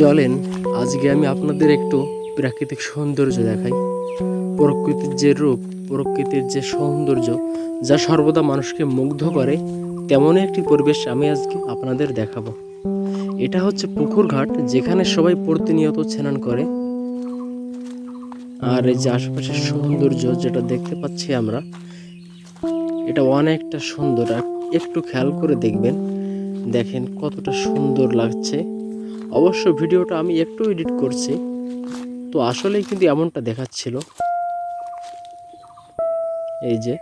চলেন, আজকে আমি আপনাদের একটু প্রাকৃতিক সৌন্দর্য দেখাই। প্রকৃতির যে রূপ, প্রকৃতির যে সৌন্দর্য, যা সর্বদা মানুষকে মুগ্ধ করে, তেমনই একটি পরিবেশ আমি আজকে আপনাদের দেখাবো। এটা হচ্ছে পুকুর ঘাট, যেখানে সবাই প্রতিনিয়ত স্নান করে। আর এই যে আশেপাশের সৌন্দর্য যেটা দেখতে পাচ্ছি আমরা, এটা অনেকটা সুন্দর। একটু খেয়াল করে দেখবেন, দেখেন কতটা সুন্দর লাগছে। অবশ্য ভিডিওটা আমি একটু এডিট করছি। তো আসলেই কিন্তু এমনটা দেখাচ্ছিল। এই যে,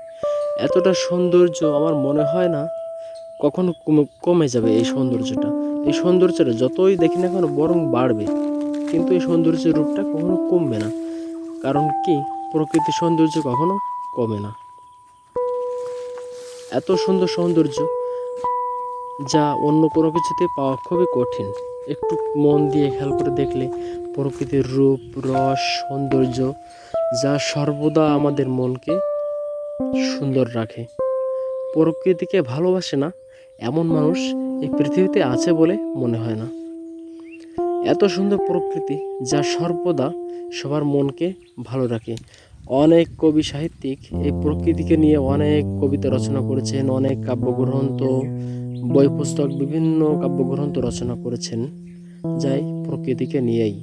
এতটা সৌন্দর্য আমার মনে হয় না কখনো কমে- যাবে এই সৌন্দর্যটা। এই সৌন্দর্যটা যতই দেখি না কেন বরং বাড়বে। কিন্তু এই সৌন্দর্যের রূপটা কখনো কমবে না। কারণ কি? প্রকৃতির সৌন্দর্য কখনো কমে না। এত সুন্দর সৌন্দর্য যা অন্য কোনো কিছুতে পাওয়া খুবই কঠিন। একটু মন দিয়ে খেয়াল করে দেখলে প্রকৃতির রূপ, রস, সৌন্দর্য যা সর্বদা আমাদের মনকে সুন্দর রাখে। প্রকৃতিকে ভালোবাসে না, এমন মানুষ এই পৃথিবীতে আছে বলে মনে হয় না। এত সুন্দর প্রকৃতি যা সর্বদা সবার মনকে ভালো রাখে। অনেক কবি সাহিত্যিক এই প্রকৃতিকে নিয়ে অনেক কবিতা রচনা করেছেন, অনেক কাব্যগ্রন্থ বই পুস্তক বিভিন্ন কাব্যগ্রন্থ রচনা করেছেন যাই প্রকৃতিকে নিয়েই।